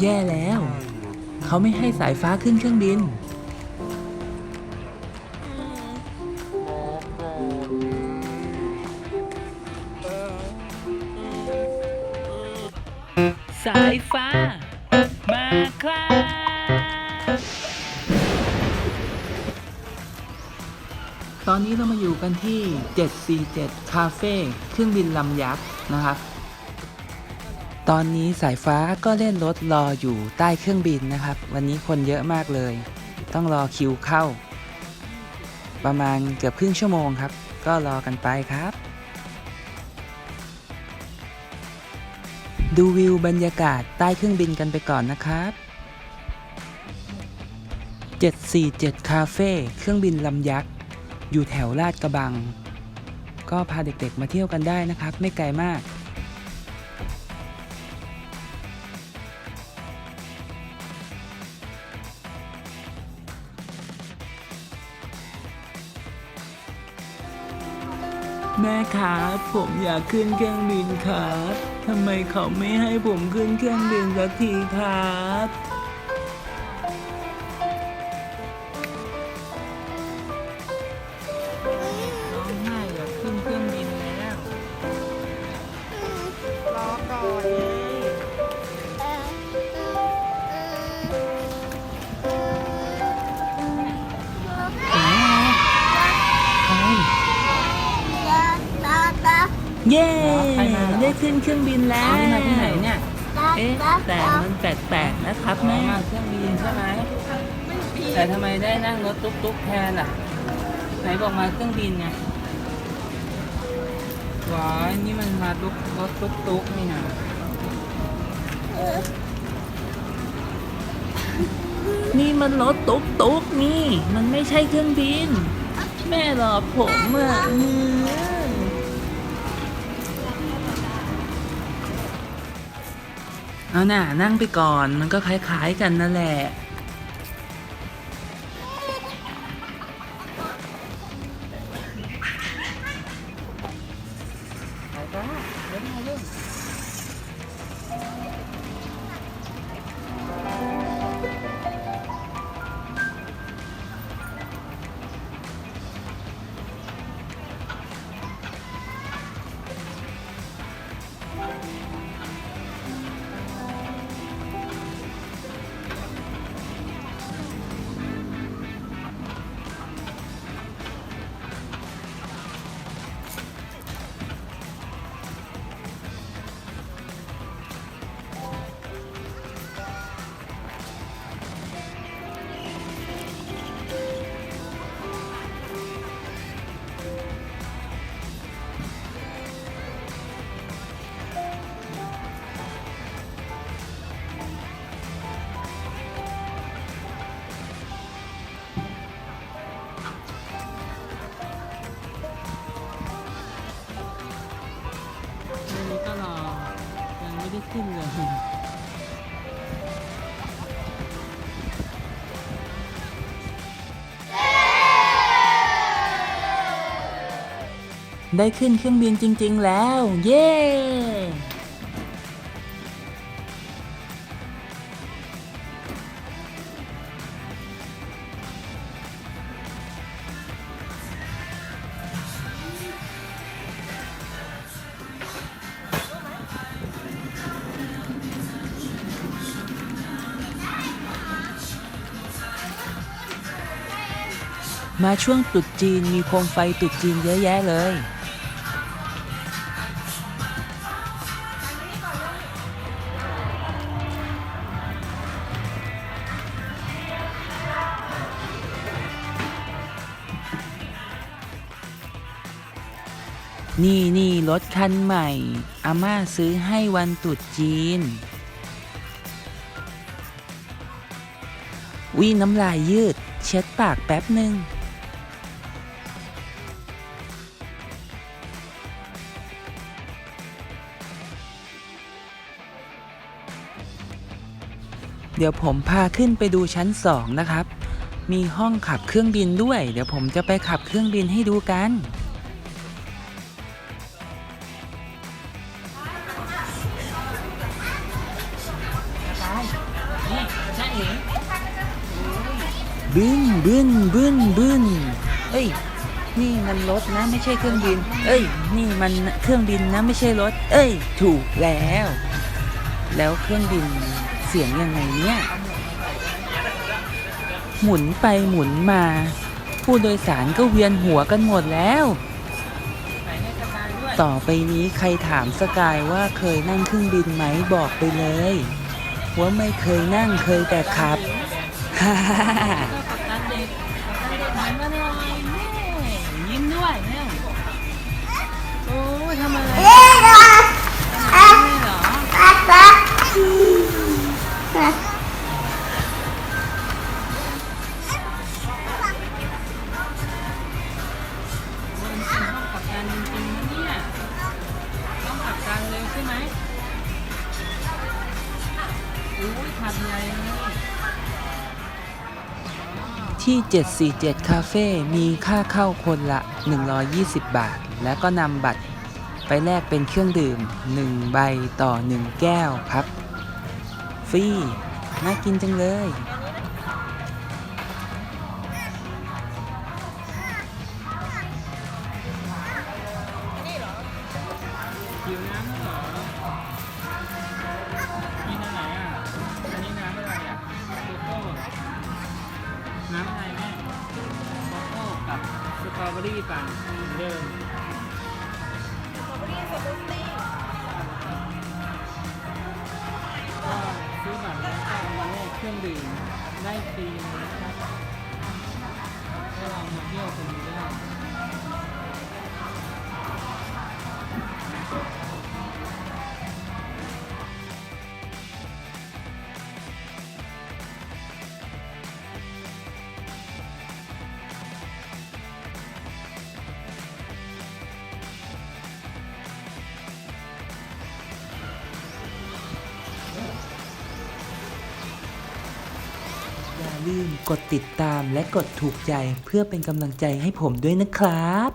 แย่แล้ว เขาไม่ให้สายฟ้าขึ้นเครื่องบิน สายฟ้า มาครับ ตอนนี้เรามาอยู่กันที่ 747คาเฟ่เครื่องบินลำยักษ์นะครับ ตอนนี้สายฟ้าก็เล่นรถรออยู่ใต้เครื่องบินนะครับ วันนี้คนเยอะมากเลย ต้องรอคิวเข้า ประมาณเกือบครึ่งชั่วโมงครับ ก็รอกันไปครับ ดูวิวบรรยากาศใต้เครื่องบินกันไปก่อนนะครับ 747 คาเฟ่เครื่องบินลำยักษ์อยู่แถวลาดกระบัง ก็พาเด็กๆมาเที่ยวกันได้นะครับ ไม่ไกลมาก แม่ครับผมอยากขึ้นเครื่องบินครับทำไมเขาไม่ให้ผมขึ้นเครื่องบินสักทีครับ เย้ใครมาเหรอ ได้ขึ้นเครื่องบินแล้วนี่มาที่ไหนเนี่ยเอ๊ะแต่มันแปลกๆนะครับแม่แม่ มาเครื่องบินใช่ไหมแต่ทำไมได้นั่งรถตุ๊กๆแทนล่ะ ไหนบอกมาเครื่องบินไงว้ายนี่มันมาตุ๊กรถตุ๊กๆนี่นะนี่มันรถตุ๊กตุ๊กๆนี่ มันไม่ใช่เครื่องบิน แม่หลอกผมอะอืม เอาน่ะนั่งไปก่อนมันก็คล้ายๆกันนั่นแหละ ไม่ได้ขึ้นเลยได้ขึ้นเครื่องบินจริง ๆ แล้ว เย้ มาช่วงตรุษจีนมีโคมไฟตรุษจีนเยอะแยะเลย นี่นี่รถคันใหม่ อาม่าซื้อให้วันตรุษจีนวิน้ำลายยืด เช็ดปากแป๊บหนึ่ง เดี๋ยวผมพาขึ้นไปดูชั้นสองนะครับ มีห้องขับเครื่องบินด้วย เดี๋ยวผมจะไปขับเครื่องบินให้ดูกันนี่ใช่เห็นบึ้นบึ้นบึ้นบึ้นเอ้ย นี่มันรถนะไม่ใช่เครื่องบิน เอ้ย นี่มันเครื่องบินนะไม่ใช่รถ เอ้ย ถูกแล้ว แล้วเครื่องบิน เสียงยังไงเนี่ย หมุนไปหมุนมา ผู้โดยสารก็เวียนหัวกันหมดแล้วใส่ให้สกายด้วยต่อไปนี้ใครถามสกายว่าเคยนั่งเครื่องบินไหมบอกไปเลยว่าไม่เคยนั่งเคยแต่ขับฮ่าฮ่าฮ่าก็กัปตันเด็กกัปตันเด็กหันมาหน่อยแม่ยิ้มด้วยแม่โอ้ยทำอะไรไม่ ที่ 747 คาเฟ่มีค่าเข้าคนละ 120 บาท แล้วก็นำบัตรไปแลกเป็นเครื่องดื่ม 1 ใบต่อ 1 แก้วครับ ฟรี น่ากินจังเลย อรี่ปั่นเหมือนเดิมก็ซื้อบัตรแล้วก็มาแลกเครื่องดื่มได้ฟรีนะครับก็ลองมาเที่ยวกันดู ลืมกดติดตามและกดถูกใจเพื่อเป็นกำลังใจให้ผมด้วยนะครับ